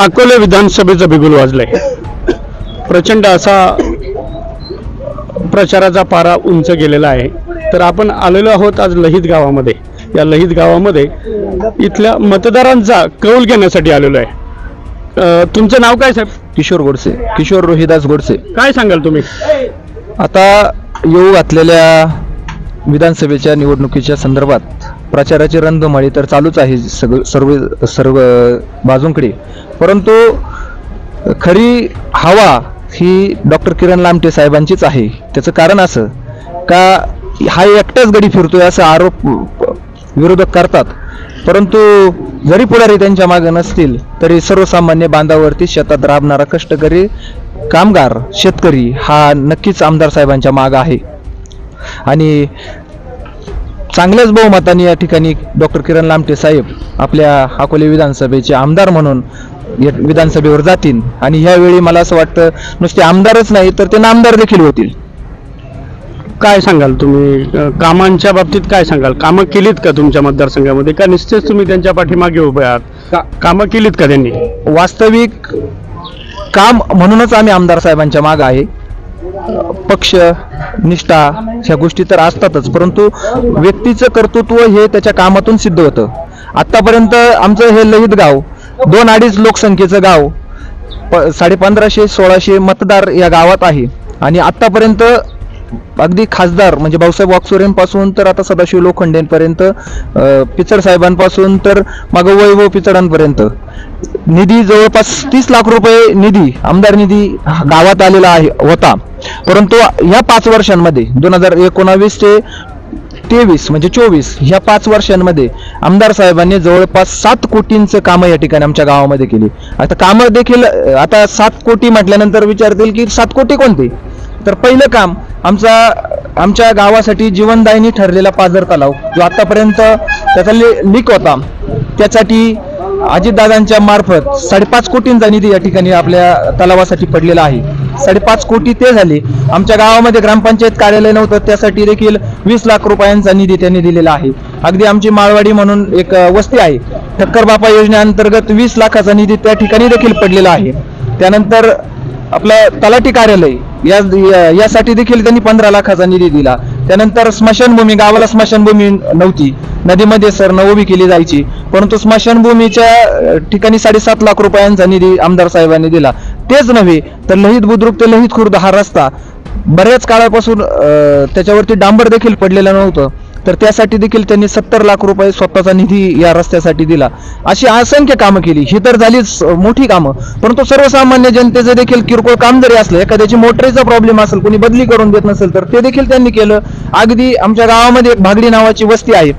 अकोले विधानसभेचं बिगुल वाजलंय. प्रचंड असा प्रचाराचा पारा उंच गेलेला आहे. तर आपण आलेलो आहोत आज लहित गावामध्ये. या लहित गावामध्ये इथल्या मतदारांचा कौल घेण्यासाठी आलेलो आहे. तुमचं नाव काय साहेब? किशोर गोडसे. किशोर रोहिदास गोडसे. काय सांगाल तुम्ही? आता येऊ घातलेल्या विधानसभेच्या निवडणुकीच्या संदर्भात प्रचाराची रणधुमाळी तर चालूच आहे सगळं सर्व सर्व बाजूंकडे. परंतु खरी हवा ही डॉक्टर किरण लामटे साहेबांचीच आहे. त्याचं कारण असं का हा एकटाच गडी फिरतोय असा आरोप विरोधक करतात. परंतु जरी पुढारी त्यांच्या मागे नसतील तरी सर्वसामान्य बांधावरती शेतात राबणारा कष्टकरी कामगार शेतकरी हा नक्कीच आमदार साहेबांच्या मागं आहे. आणि चांगल्याच बहुमताने या ठिकाणी डॉक्टर किरण लामटे साहेब आपल्या अकोले विधानसभेचे आमदार म्हणून विधानसभेवर जातील. आणि ह्यावेळी मला असं वाटतं नुसते आमदारच नाही तर ते नामदार देखील होतील. काय सांगाल तुम्ही? कामांच्या बाबतीत काय सांगाल? कामं केलीत का तुमच्या मतदारसंघामध्ये? का निश्चित तुम्ही त्यांच्या पाठीमागे उभे आहात? कामं केलीत का त्यांनी? वास्तविक काम म्हणूनच आम्ही आमदार साहेबांच्या माग आहे. पक्ष निष्ठा ह्या गोष्टी तर असतातच परंतु व्यक्तीचं कर्तृत्व हे त्याच्या कामातून सिद्ध होतं. आतापर्यंत आमचं हे लहित गाव दोन अडीच लोकसंख्येचं गाव प साडे पंधराशे सोळाशे मतदार या गावात आहे. आणि आत्तापर्यंत अगदी खासदार म्हणजे भाऊसाहेब वाकचोरेंपासून तर आता सदाशिव लोखंडेंपर्यंत पिचड साहेबांपासून तर मागं वैभव पिचडांपर्यंत. निधी जवळपास तीस लाख रुपये निधी आमदार निधी गावात आलेला आहे होता. परंतु ह्या पाच वर्षांमध्ये दोन हजार एकोणावीस ते तेवीस म्हणजे चोवीस ह्या पाच वर्षांमध्ये आमदार साहेबांनी जवळपास सात कोटींचं कामं या ठिकाणी आमच्या गावामध्ये केली. आता कामं देखील आता सात कोटी म्हटल्यानंतर विचारतील की सात कोटी कोणते? तर पहिलं काम आमचा आमच्या गावासाठी जीवनदायिनी ठरलेला पाझर तलाव जो आतापर्यंत त्याचा लीक होता. त्यासाठी अजितदादांच्या मार्फत साडेपाच कोटींचा निधी या ठिकाणी आपल्या तलावासाठी पडलेला आहे. साडेपाच कोटी ते झाले. आमच्या गावामध्ये ग्रामपंचायत कार्यालय नव्हतं त्यासाठी देखील वीस लाख रुपयांचा निधी त्यांनी दिलेला आहे. अगदी आमची माळवाडी म्हणून एक वस्ती आहे. ठक्कर बापा योजनेअंतर्गत वीस लाखाचा निधी त्या ठिकाणी देखील पडलेला आहे. त्यानंतर आपलं तलाठी कार्यालय या या- यासाठी देखील त्यांनी पंधरा लाखाचा निधी दिला. त्यानंतर स्मशानभूमी गावाला स्मशानभूमी नव्हती. नदीमध्ये सर उभी केली जायची. परंतु स्मशानभूमीच्या ठिकाणी साडेसात लाख रुपयांचा निधी आमदार साहेबांनी दिला. तेच नव्हे तर लहित बुद्रुक ते लहित खुर्द हा रस्ता. बऱ्याच काळापासून त्याच्यावरती डांबर देखील पडलेलं नव्हतं. तर त्यासाठी देखील त्यांनी सत्तर लाख रुपये स्वतःचा निधी या रस्त्यासाठी दिला. अशी असंख्य कामं केली. ही तर झालीच मोठी कामं. परंतु सर्वसामान्य जनतेचं देखील किरकोळ काम जरी असलं एखाद्याची मोटरीचा प्रॉब्लेम असेल कोणी बदली करून देत नसेल तर ते देखील त्यांनी केलं. अगदी आमच्या गावामध्ये एक भागडी नावाची वस्ती आहे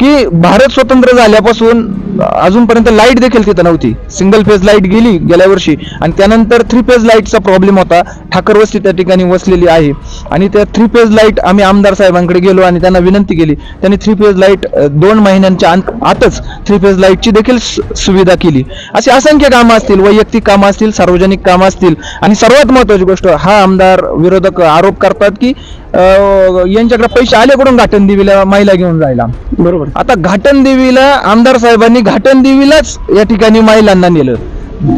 की भारत स्वतंत्र झाल्यापासून अजूनपर्यंत लाइट देखील तिथं नव्हती. सिंगल फेज लाइट गेली गेल्या वर्षी. आणि त्यानंतर थ्री फेज लाईटचा प्रॉब्लेम होता. ठाकर वस्ती त्या ठिकाणी वसलेली आहे. आणि त्या थ्री फेज लाइट आम्ही आमदार साहेबांकडे गेलो आणि त्यांना विनंती केली. त्यांनी थ्री फेज लाइट दोन महिन्यांच्या आंत- आतच थ्री फेज लाईटची देखील सुविधा केली. अशी असंख्य कामं असतील वैयक्तिक कामं असतील सार्वजनिक कामं असतील. आणि सर्वात महत्वाची गोष्ट हा आमदार विरोधक आरोप करतात की यांच्याकडे पैसे आले कडून घाटन देवीला महिला घेऊन जायला? बरोबर. आता घाटन देवीला आमदार साहेबांनी घाटन देवीलाच या ठिकाणी महिलांना नेलं.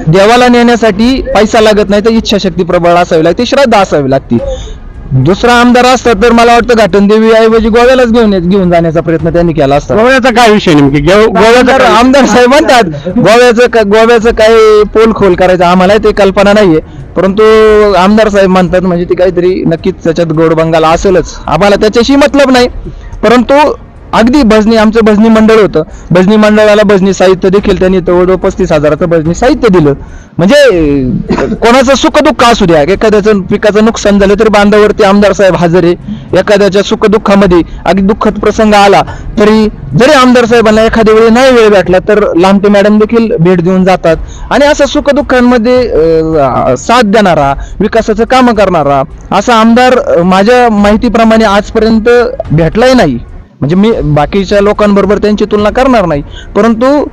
देवाला नेण्यासाठी पैसा लागत नाही तर इच्छाशक्ती प्रबळ असावी लागते श्रद्धा असावी लागते. दुसरा आमदार असता तर मला वाटतं घाटन देवी ऐवजी गोव्यालाच घेऊन येत- घेऊन जाण्याचा प्रयत्न त्यांनी केला असता. गोव्याचा काय विषय नेमकी? गोव्या- गोव्याचा आमदार साहेब म्हणतात गोव्याचं गोव्याचं काय पोल खोल करायचं आम्हाला ते कल्पना नाहीये. परंतु आमदार साहेब म्हणतात म्हणजे ती काहीतरी नक्कीच त्याच्यात गोड बंगाला असेलच. आम्हाला त्याच्याशी मतलब नाही. परंतु अगदी भजनी आमचं भजनी मंडळ होतं. भजनी मंडळाला भजनी साहित्य देखील त्यांनी जवळजवळ पस्तीस हजाराचं भजनी साहित्य दिलं. म्हणजे कोणाचं सुखदुःख असू द्या एखाद्याचं पिकाचं नुकसान झालं तरी बांधावरती आमदार साहेब हजर आहे. एखाद्याच्या सुखदुःखामध्ये अगदी दुःखद प्रसंग आला तरी जरी आमदार साहेबांना एखाद्या वेळी नाही वेळ भेटला तर लांबटे मॅडम देखील भेट देऊन जातात. आणि असं सुखदुःखांमध्ये साथ देणारा विकासाचं काम करणारा असा आमदार माझ्या माहितीप्रमाणे आजपर्यंत भेटलाही नाही. म्हणजे मी बाकीच्या लोकांबरोबर त्यांची तुलना करणार नाही. परंतु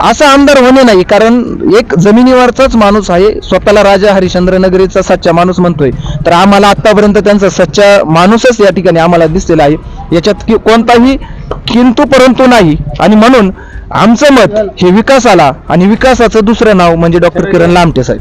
असा आमदार होणे नाही कारण एक जमिनीवरचाच माणूस आहे स्वतःला राजा हरिश्चंद्र नगरीचा सच्चा माणूस म्हणतोय. तर आम्हाला आतापर्यंत त्यांचा सच्चा माणूसच या ठिकाणी आम्हाला दिसलेला आहे. याच्यात कि- कोणताही किंतु परंतु नाही. आणि म्हणून आमचं मत हे विकासाला आणि विकासाचं दुसरं नाव म्हणजे डॉक्टर किरण लामटे साहेब.